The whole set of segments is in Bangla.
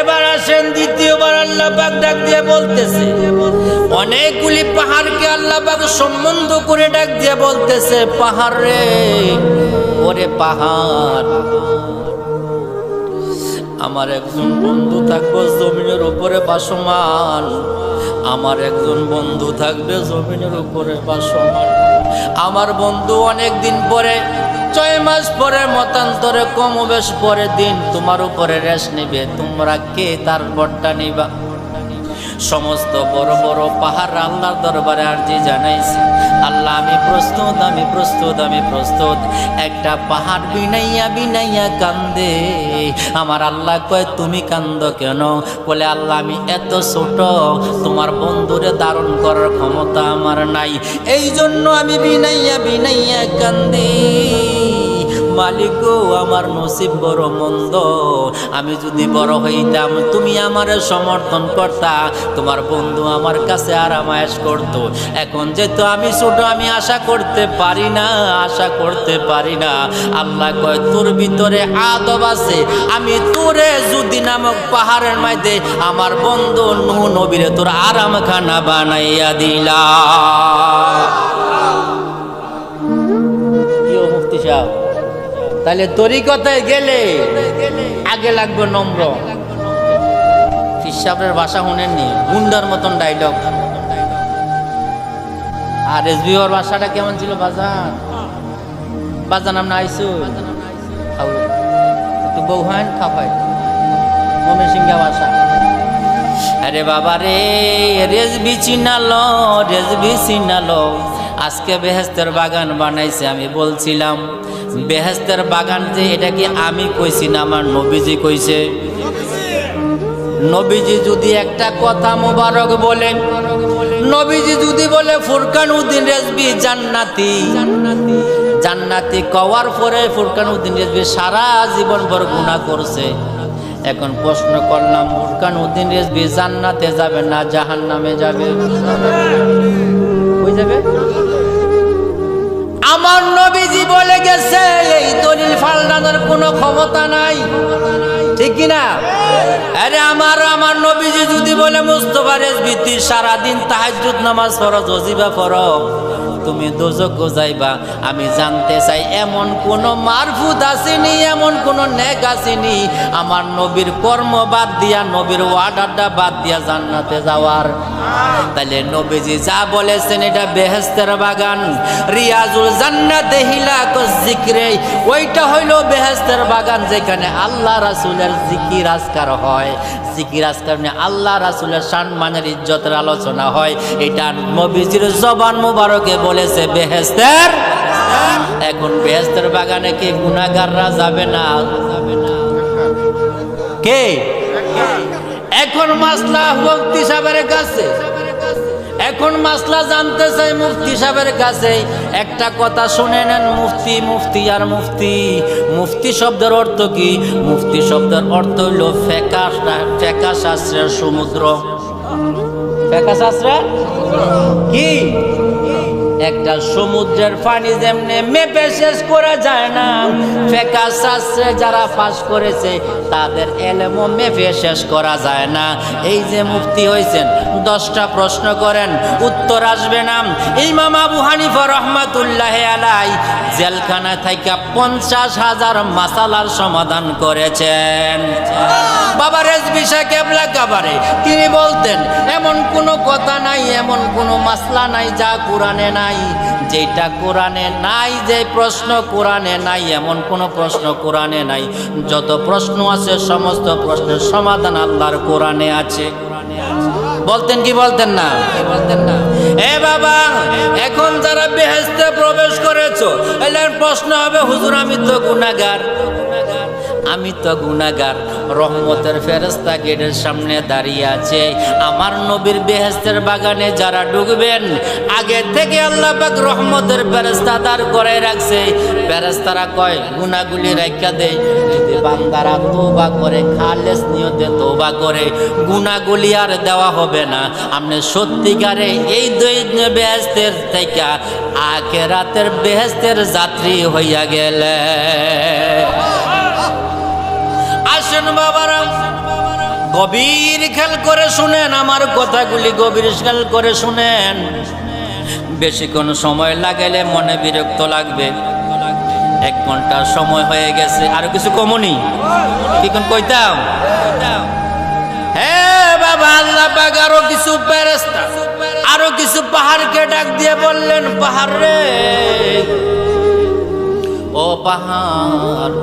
এবার আসেন, দ্বিতীয়বার আল্লাহ পাক ডাক দিয়ে বলতেছে। অনেকগুলি পাহাড়কে আল্লাহ পাক সম্বন্ধ করে ডাক দিয়ে বলতেছে, পাহাড় রে, ওরে পাহাড়। আমার একজন বন্ধু থাকবে জমিনের উপরে বাসমান আমার একজন বন্ধু থাকবে জমিনের উপরে বাসমান আমার বন্ধু অনেক দিন পরে ছয় মাস পরে মতান্তরে কম বেশ পরে দিন তোমার উপরে রেশ নিবে। তোমরা কে তার বটটা নিবা? সমস্ত বড় বড় পাহাড় আল্লাহর দরবারে আর্জি জানাইছি। আল্লাহ, আমি প্রস্তুত আমি প্রস্তুত আমি প্রস্তুত। একটা পাহাড় বিনাইয়া বিনাইয়া কান্দে। আমার আল্লাহ কয়, তুমি কান্দ কেন? বলে, আল্লাহ, আমি এত ছোট, তোমার বন্ধুরে ধারণ করার ক্ষমতা আমার নাই। এই জন্য আমি বিনাইয়া বিনাইয়া কান্দি। মালিক আমার নসিব বড় মন্দ। আমি যদি বড় হইতাম, তুমি আমার সমর্থন করতা। তোমার বন্ধু আমার কাছে আরামায়াস করত। এখন যেহেতু আমি ছোট, আমি আশা করতে পারি না, আশা করতে পারি না। আল্লাহ কয়, তোর ভিতরে আদব আছে। আমি তোরে যদি নামক পাহাড়ের মাঝে আমার বন্ধু নু নবীরে তোর আরাম খানা বানাইয়া দিলা তাহলে তরিকতায় গেলে আগে লাগবে নম্র। ফিসাবের ভাষা শুনেননি, গুন্ডার মতন ডায়লগ আর এসবিওর ভাষাটা কেমন ছিল? বাজান। বাজান আমরা আইসু? একটু বৌহান খাপাই মমের সিংহা ভাষা। আরে বাবা রে রেজবি চিনালো রেজবি চিনালো। আজকে বেহেস্তের বাগান বানাইছে, আমি বলছিলাম। বেহেস্তের বাগান যে, এটা কি আমি কইছি না আমার নবীজি কইছে? নবীজি যদি একটা কথা মোবারক বলেন, নবীজি যদি বলে ফুরকান উদ্দিন রেজবি জান্নাতি। জান্নাতি কওয়ার পরে ফুরকান উদ্দিন রেজবি সারা জীবন ভর গুণা করছে। এখন প্রশ্ন করলাম ফুরকান উদ্দিন রেজবি জান্নাতে যাবে না জাহান নামে যাবে যাবে? আমার বলে গেছে, এই দলিল ফালদানোর কোনো ক্ষমতা নাই। ঠিক কিনা আরে আমার আমার নবীজি যদি বলে, মুস্তফা রেজ ভিত্তি সারাদিন তাহাজুদ নামাজ ফরজ অজিবা পড়ো তুমি দোজক যাইবা। আমি জানতে চাই, এমন কোন মারফুত আসেনি, এমন কোন নেক আসেনি। আমার নবীর কর্ম বাদ দিয়া, নবীর ওয়ার্ডারটা বাদ দিয়া জান্নাতে যাওয়ার। তাহলে নবীজি যা বলেছেন, এটা বেহেস্তের বাগান। রিয়াজুল জান্নাতে হিলাক জিক্রে ওইটা হইল বেহেস্তের বাগান, যেখানে আল্লাহ রাসুলের জিকির আজকার হয়। জিকির আজকার মানে আল্লাহ রাসূলের সম্মানের ইজ্জতের আলোচনা হয়। এটা নবীজির জবান মুবারকে বলেছে বেহেস্তের এখন বেহেস্তের বাগানে কি গুনাহগাররা যাবে না? কে? এখন মাসলা মুক্তি সাহেবের কাছে। এখন মাসলা জানতে চাই মুফতি সাহেবের কাছে। একটা কথা শুনে নেন মুফতি মুফতি আর মুফতি। মুফতি শব্দের অর্থ কি? মুফতি শব্দের অর্থ হইল ফেকা ফেকা শাস্ত্রের সমুদ্র। ফেকা শাস্ত্রের কি? একটা সমুদ্রের পানি যেমনি মেপে শেষ করা যায় না। ফেকা শাস্ত্রে যারা পাশ করেছে, তাদের এলেমও মেপে শেষ করা যায় না। এই যে মুক্তি হয়েছেন, দশটা প্রশ্ন করেন, উত্তর আসবে না। ইমাম আবু হানিফা রহমাতুল্লাহ আলাই জেলখানায় থাইকা পঞ্চাশ হাজার মাসালার সমাধান করেছেন। বাবা রেজবি কেবলা কাবারে, তিনি বলতেন, এমন কোনো কথা নাই, এমন কোনো মাসলা নাই যা কোরআনে নাই। যেটা কোরআনে নাই যে প্রশ্ন কোরআনে নাই, এমন কোনো প্রশ্ন কোরআনে নাই। যত প্রশ্ন আছে, সমস্ত প্রশ্নের সমাধান আল্লাহর কোরআনে আছে। বলতেন কি বলতেন না? বলতেন না এ বাবা, এখন যারা বেহেস্তে প্রবেশ করেছ প্রশ্ন হবে, হুজুর, আমি তো গুনাগার আমি তো গুনাগার রহমতের ফেরেস্তা গেটের সামনে দাঁড়িয়ে আছে। আমার নবীর বেহেস্তের বাগানে যারা ঢুকবেন, আগে থেকে আল্লাহ পাক রহমতের ফেরেস্তা দাঁড় করে রাখছে। ফেরেস্তারা কয় গুনাগুলি রাখা দেয় যদি বান্দারা তোবা করে, খালেস নিয়তে তোবা করে গুনাগুলি আর দেওয়া হবে না। আপনি সত্যিকারে এই দুই বেহেস্তের থেকে আখেরাতের বেহেস্তের যাত্রী হইয়া গেলে আসেন বাবারা, গভীর খেল করে শুনেন, আমার কথাগুলি গভীর খেল করে শুনেন। বেশিক্ষণ সময় লাগাইলে মনে বিরক্ত লাগবে। এক ঘণ্টা সময় হয়ে গেছে, আর কিছু কমনি? কি কোন কইতাম? হ্যাঁ বাবা, আল্লাহ পাক আরও কিছু ফেরেশতা, আরও কিছু পাহাড়কে ডাক দিয়ে বললেন, পাহাড় রে, ও পাহাড়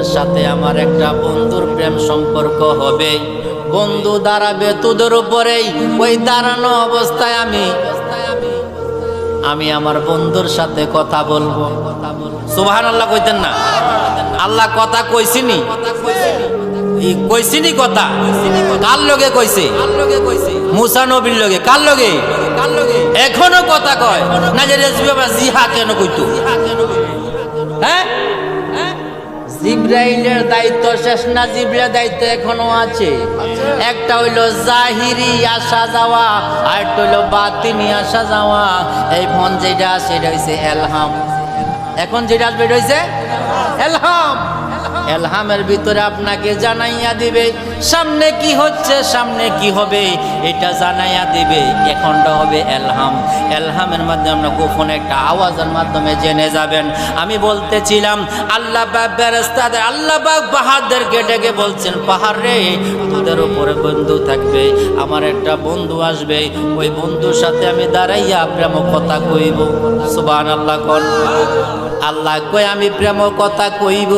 তোদের সাথে আমার একটা বন্ধুর প্রেম সম্পর্ক হবে। বন্ধু দাঁড়াবে তোদের উপরেই, ওই দাঁড়ানো অবস্থায় আমি। আমি আমার বন্ধুর সাথে কথা বলব। সুবহান আল্লাহ কইতেন না। আল্লাহ কথা কইছিনি। ই কইছিনি কথা? কার লগে কইছে? মুসা নবীর লগে। কার লগে? এখনও কথা কয়। না যে রেজবি জিহা কেন কইতো? হ্যাঁ? জিব্রাইলের দায়িত্ব শেষ না, জিব্রাইলের দায়িত্ব এখনও আছে। একটা হইল জাহিরি আসা যাওয়া আর একটা হইল বাতিনি আসা যাওয়া। এই ফোন যেটা, সেটা হইছে এলহাম। এখন যেটা আসবে, এটা হইছে এলহাম। এলহামের ভিতরে আপনাকে জানাইয়া দিবে, সামনে কি হচ্ছে, সামনে কি হবে, এটা জানাইয়া দিবে। এখনটা হবে এলহাম। এলহামের মাধ্যমে আমরা গোপন একটা আওয়াজের মাধ্যমে জেনে যাবেন। আমি বলতেছিলাম, আল্লাহ বাগ বেরেস্তাদের আল্লাহ বাগ পাহাড়দেরকে ডেকে বলছেন, পাহাড় রে, তোদের উপরে বন্ধু থাকবে, আমার একটা বন্ধু আসবে, ওই বন্ধুর সাথে আমি দাঁড়াইয়া প্রেম কথা কইব। সুবান আল্লাহ কন। আল্লাহ কই আমি প্রেম কথা কইব।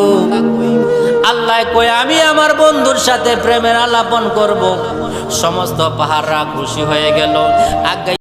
আল্লাহ কই আমি আমার বন্ধুর সাথে প্রেমের আলাপন করব। সমস্ত পাহাড়রা খুশি হয়ে গেল। আগে